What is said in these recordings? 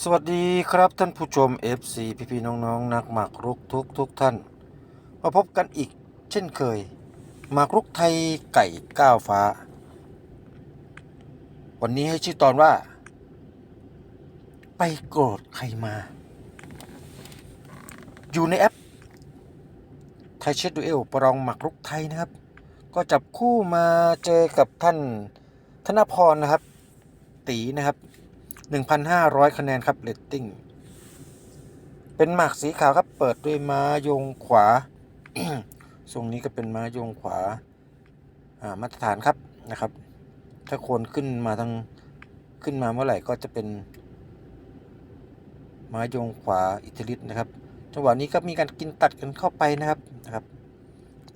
สวัสดีครับท่านผู้ชม FC พี่พี่ๆน้องนักหมากรุกทุกทุกท่าน มาพบกันอีกเช่นเคยหมากรุกไทยไก่ก้าวฟ้า วันนี้ให้ชื่อตอนว่า ไปโกรธใครมา อยู่ในแอปไทยเชดดูเอลประลองหมากรุกไทยนะครับ ก็จับคู่มาเจอกับท่านธนพรนะครับ ตีนะครับ 1,500 คะแนนครับเรตติ้ง เป็นหมากสีขาวครับ เปิดด้วยม้ายงขวา ทรงนี้ก็เป็นม้ายงขวาอ่ามาตรฐานครับนะครับ ถ้าโคนขึ้นมาทางขึ้นมาเมื่อไหร่ก็จะเป็นม้ายงขวาอิทธิฤทธิ์นะครับ จังหวะนี้ก็มีการกินตัดกันเข้าไปนะครับนะครับ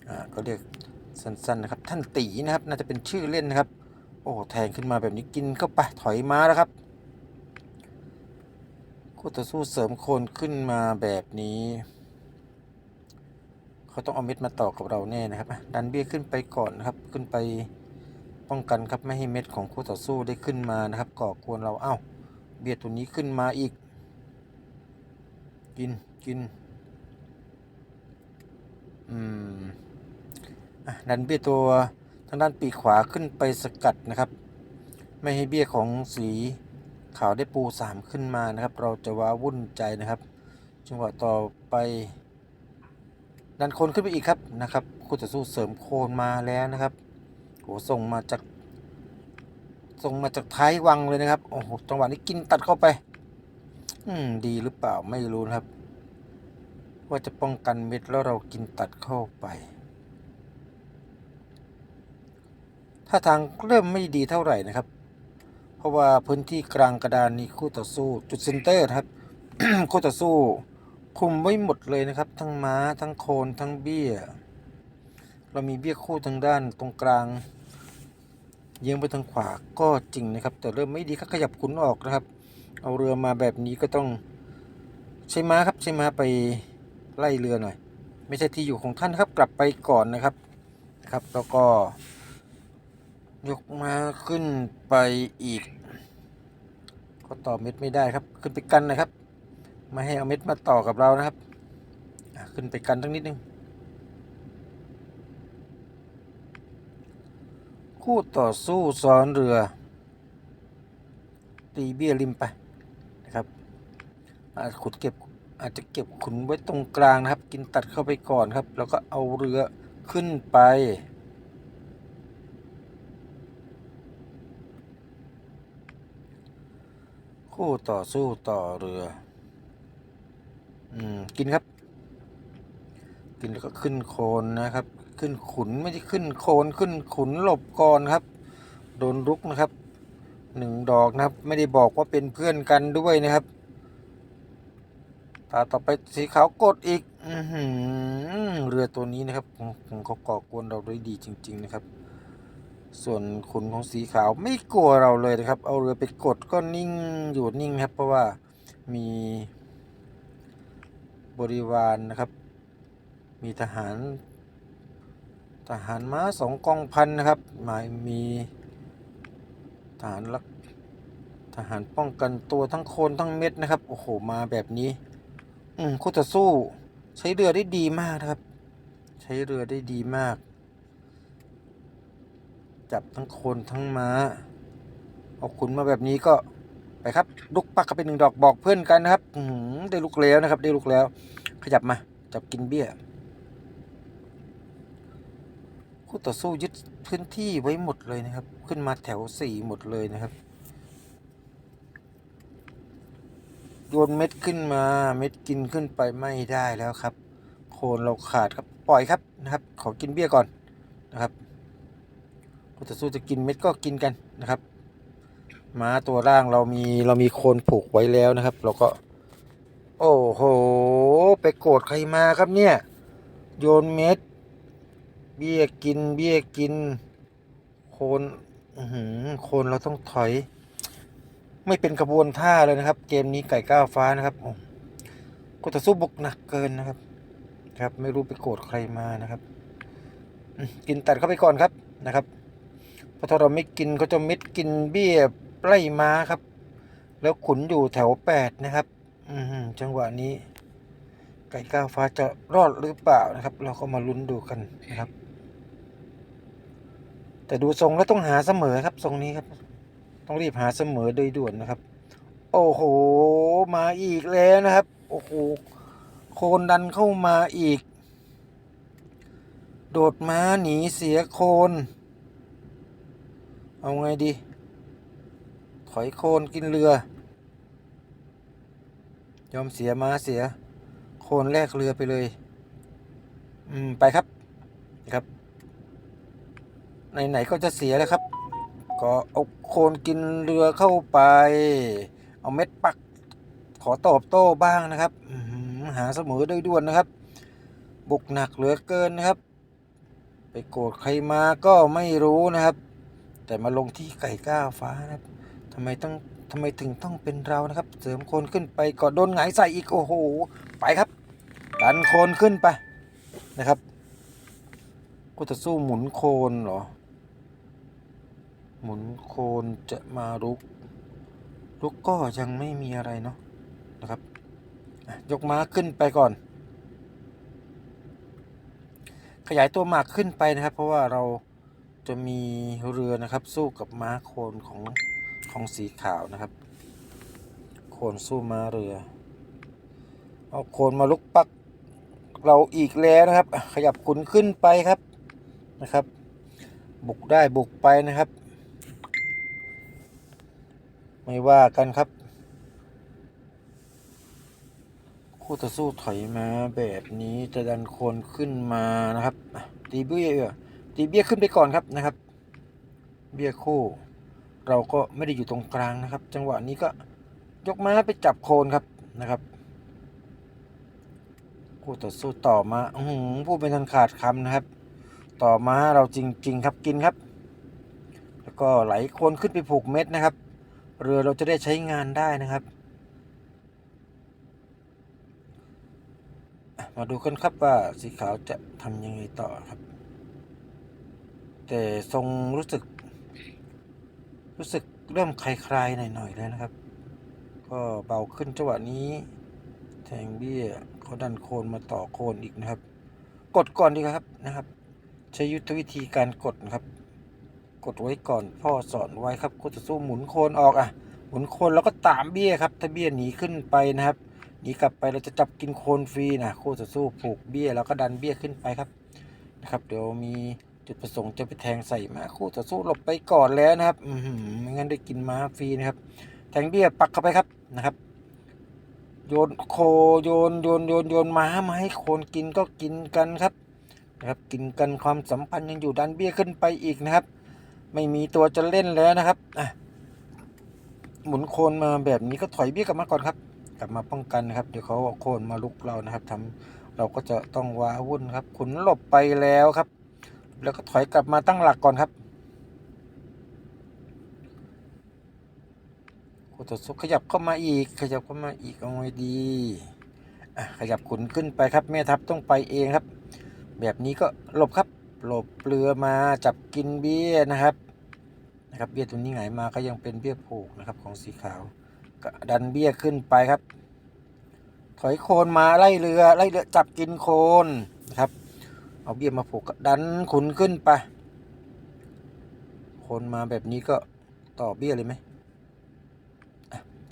อ่าก็เรียกสั้นๆนะครับ ท่านตีนะครับ น่าจะเป็นชื่อเล่นนะครับ โอ้แทงขึ้นมาแบบนี้กินเข้าไปถอยม้าแล้วครับ คู่ต่อสู้เสริมโคนขึ้นมาแบบนี้ เขาต้องเอาเม็ดมาต่อกับเราแน่นะครับ ดันเบี้ยขึ้นไปก่อนนะครับ ขึ้นไปป้องกันครับไม่ให้เม็ดของคู่ต่อสู้ได้ขึ้นมานะครับ ก่อกวนเราเอ้า เบี้ยตัวนี้ขึ้นมาอีก กินกินอืมดันเบี้ยตัวทางด้านปีกขวาขึ้นไปสกัดนะครับ ไม่ให้เบี้ยของสี ขาวได้ปูสามขึ้นมานะครับ เราจะว้าวุ่นใจนะครับ จังหวะต่อไป ดันโคนขึ้นไปอีกครับนะครับคู่ต่อสู้เสริมโคนมาแล้วนะครับโหส่งมาจากส่งมาจากท้ายวังเลยนะครับโอ้โหจังหวะนี้กินตัดเข้าไป อืมดีหรือเปล่าไม่รู้นะครับ ว่าจะป้องกันเม็ดแล้วเรากินตัดเข้าไปถ้าทางเริ่มไม่ดีเท่าไหร่นะครับ เพราะว่าพื้นที่กลางกระดานนี้คู่ต่อสู้จุดเซนเตอร์ครับ คู่ต่อสู้คุมไว้หมดเลยนะครับ ทั้งม้าทั้งโคนทั้งเบี้ย เรามีเบี้ยคู่ทางด้านตรงกลางเยื้องไปทางขวาก็จริงนะครับ แต่เริ่มไม่ดีก็ขยับขุนออกนะครับ เอาเรือมาแบบนี้ก็ต้องใช้ม้าครับใช้ม้าไปไล่เรือหน่อย ไม่ใช่ที่อยู่ของท่านครับกลับไปก่อนนะครับนะครับ แล้วก็ ยกมาขึ้นไปอีก ก็ต่อเม็ดไม่ได้ครับ ขึ้นไปกันนะครับ ไม่ให้เอาเม็ดมาต่อกับเรานะครับขึ้นไปกันตั้งนิดนึง คู่ต่อสู้ซ้อนเรือ ตีเบี้ยริมไปนะครับ อาจขุดเก็บอาจจะเก็บขุนไว้ตรงกลางนะครับ กินตัดเข้าไปก่อนครับ แล้วก็เอาเรือขึ้นไป คู่ต่อสู้ต่อเรือ อืม กินครับ กินแล้วก็ขึ้นโคนนะครับ ขึ้นขุนไม่ได้ขึ้นโคนขึ้นขุนหลบก่อนครับ โดนรุกนะครับหนึ่งดอกนะครับ ไม่ได้บอกว่าเป็นเพื่อนกันด้วยนะครับตาต่อไปสีขาวกดอีก อืเรือตัวนี้นะครับของของเขาก่อกวนเราได้ดีจริง ๆ นะครับ ส่วนขุนของสีขาวไม่กลัวเราเลยนะครับ เอาเรือไปกดก็นิ่งอยู่นิ่งครับ เพราะว่ามีบริวารนะครับ มีทหาร ทหารม้าสองกองพันนะครับหมายมีทหารรักทหารป้องกันตัวทั้งโคนทั้งเม็ดนะครับ โอ้โห มาแบบนี้ อืมคู่ต่อสู้ ใช้เรือได้ดีมากนะครับ ใช้เรือได้ดีมาก จับทั้งโคนทั้งม้าเอาขุนมาแบบนี้ก็ไปครับลุกปักเข้าไปหนึ่งดอกบอกเพื่อนกันนะครับอืได้ลุกแล้วนะครับ ได้ลุกแล้ว ขยับมา จับกินเบี้ย คู่ต่อสู้ยึดพื้นที่ไว้หมดเลยนะครับ ขึ้นมาแถวสี่หมดเลยนะครับโยนเม็ดขึ้นมาเม็ดกินขึ้นไปไม่ได้แล้วครับ โคนเราขาดครับปล่อยครับนะครับ ขอกินเบี้ยก่อนนะครับ คู่ต่อสู้จะกินเม็ดก็กินกันนะครับม้าตัวล่างเรามีเรามีโคนผูกไว้แล้วนะครับ เราก็ โอ้โห ไปโกรธใครมาครับเนี่ย โยนเม็ด เบี้ยกิน เบี้ยกิน โคนหืโคนเราต้องถอย ไม่เป็นกระบวนท่าเลยนะครับ เกมนี้ไก่ก้าวฟ้านะครับโอ้ก็ต่อสู้บุกหนักเกินนะครับ ครับ ไม่รู้ไปโกรธใครมานะครับ กินตัดเข้าไปก่อนครับนะครับ พระถ้าเราไม่กินเขาจะม็ดกินเบี้ยไล่มาครับ แล้วขุนอยู่แถวแปดนะครับ อืจังหวะนี้ ไก่ก้าวฟ้าจะรอดหรือเปล่านะครับ เราก็มาลุ้นดูกันนะครับ แต่ดูทรงแล้วต้องหาเสมอครับทรงนี้ครับ ต้องรีบหาเสมอโดยด่วนนะครับ โอ้โห มาอีกแล้วนะครับ โอ้โหโคนดันเข้ามาอีก โดดม้าหนีเสียโคน เอาไงดี ถอยโคนกินเรือ ยอมเสียมาเสีย โคนแลกเรือไปเลย อืม ไปครับ ครับ ไหนๆก็จะเสียแล้วครับ ก็เอาโคนกินเรือเข้าไป เอาเม็ดปัก ขอตอบโต้บ้างนะครับ หาเสมอโดยด่วนนะครับ บุกหนักเหลือเกินนะครับ ไปโกรธใครมาก็ไม่รู้นะครับ แต่มาลงที่ไก่ก้าวฟ้านะครับทำไมต้องทำไมถึงต้องเป็นเรานะครับ เสริมโคนขึ้นไปก็โดนหงายใส่อีกโอ้โห ไปครับดันโคนขึ้นไปนะครับกูจะสู้หมุนโคนเหรอ หมุนโคนจะมาลุกลุกก็ยังไม่มีอะไรเนาะนะครับยกม้าขึ้นไปก่อน ขยายตัวหมากขึ้นไปนะครับ เพราะว่าเรา จะมีเรือนะครับ สู้กับม้าโคนของของสีขาวนะครับ โคนสู้ม้าเรือ เอาโคนมาลุกปักเราอีกแล้วนะครับ ขยับขุนขึ้นไปครับนะครับ บุกได้บุกไปนะครับ ไม่ว่ากันครับ คู่ต่อสู้ถอยมาแบบนี้จะดันโคนขึ้นมานะครับตีเบี้ยเออ ตีเบี้ยขึ้นไปก่อนครับนะครับ เบี้ยคู่ เราก็ไม่ได้อยู่ตรงกลางนะครับ จังหวะนี้ก็ยกม้าไปจับโคนครับนะครับคู่ต่อสู้ต่อมาอืผู้เป็นทันขาดคำนะครับ ต่อมาเราจริง ๆ ครับกินครับ แล้วก็ไหลโคนขึ้นไปผูกเม็ดนะครับ เรือเราจะได้ใช้งานได้นะครับ มาดูกันครับว่าสีขาวจะทำยังไงต่อครับ แต่ทรงรู้สึก รู้สึกเริ่มคลายๆหน่อยๆแล้วนะครับ ก็เบาขึ้นจังหวะนี้ แทงเบี้ยเขาดันโคนมาต่อโคนอีกนะครับ กดก่อนดีครับนะครับ ใช้ยุทธวิธีการกดนะครับ กดไว้ก่อนพ่อสอนไว้ครับก็จะสู้หมุนโคนออกอะ หมุนโคนแล้วก็ตามเบี้ยครับ ถ้าเบี้ยหนีขึ้นไปนะครับหนีกลับไปเราจะจับกินโคนฟรีนะคู่ต่อสู้ผูกเบี้ยแล้วก็ดันเบี้ยขึ้นไปครับนะครับ เดี๋ยวมี จุดประสงค์จะไปแทงใส่มาคู่ต่อสู้หลบไปก่อนแล้วนะครับ อือหือไม่งั้นได้กินม้าฟรีนะครับ แทงเบี้ยปักเข้าไปครับนะครับ โยนโคโยนโยนโยนโยนม้ามาให้โคนกินก็กินกันครับนะครับกินกันความสัมพันธ์ยังอยู่ดันเบี้ยขึ้นไปอีกนะครับ ไม่มีตัวจะเล่นแล้วนะครับอะหมุนโคนมาแบบนี้ก็ถอยเบี้ยกลับมาก่อนครับ กลับมาป้องกันนะครับ เดี๋ยวเขาเอาโคนมาลุกเรานะครับทำเราก็จะต้องว้าวุ่นครับขุนหลบไปแล้วครับ แล้วก็ถอยกลับมาตั้งหลักก่อนครับโคตรสุขยับเข้ามาอีก ขยับเข้ามาอีกเอาไว้ดีขยับขุนขึ้นไปครับแม่ทัพต้องไปเองครับ แบบนี้ก็หลบครับหลบเรือมาจับกินเบี้ยนะครับนะครับเบี้ยตัวนี้ไงายมาก็ยังเป็นเบี้ยผูกนะครับของสีขาวก็ดันเบี้ยขึ้นไปครับ ถอยโคนมาไล่เรือไล่เรือจับกินโคนนะครับ เอาเบี้ยมาผูกดันขุนขึ้นไป คนมาแบบนี้ก็ต่อเบี้ยเลยไหม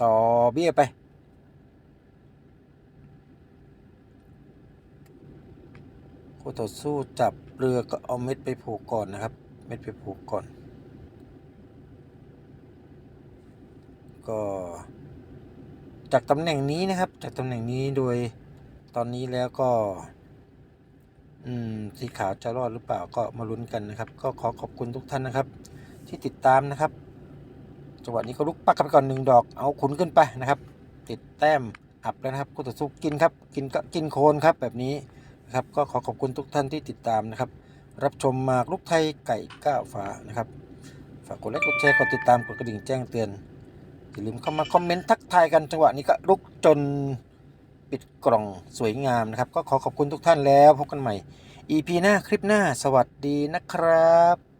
ต่อเบี้ยไป คู่ต่อสู้จับเรือก็เอาเม็ดไปผูกก่อนนะครับ เม็ดไปผูกก่อน ก็จากตำแหน่งนี้นะครับ จากตำแหน่งนี้โดยตอนนี้แล้วก็ อืมสีขาวจะรอดหรือเปล่าก็มาลุ้นกันนะครับ ก็ขอขอบคุณทุกท่านนะครับ ที่ติดตามนะครับ จังหวะนี้ก็ลุกปักกันไปก่อนหนึ่งดอกเอาขุนขึ้นไปนะครับ ติดแต้มอับแล้วนะครับคู่ต่อสู้กินครับ กินก็กินโคนครับแบบนี้นะครับ ก็ขอขอบคุณทุกท่านที่ติดตามนะครับ รับชมมากลูกไทยไก่ก้าวฟ้านะครับฝากกดไลค์กดแชร์กดติดตามกดกระดิ่งแจ้งเตือนอย่าลืมเข้ามาคอมเมนต์ทักทายกันจังหวะนี้ก็ลุกจน ปิดกล่องสวยงามนะครับ ก็ขอขอบคุณทุกท่านแล้วพบกันใหม่ EP หน้าคลิปหน้าสวัสดีนะครับ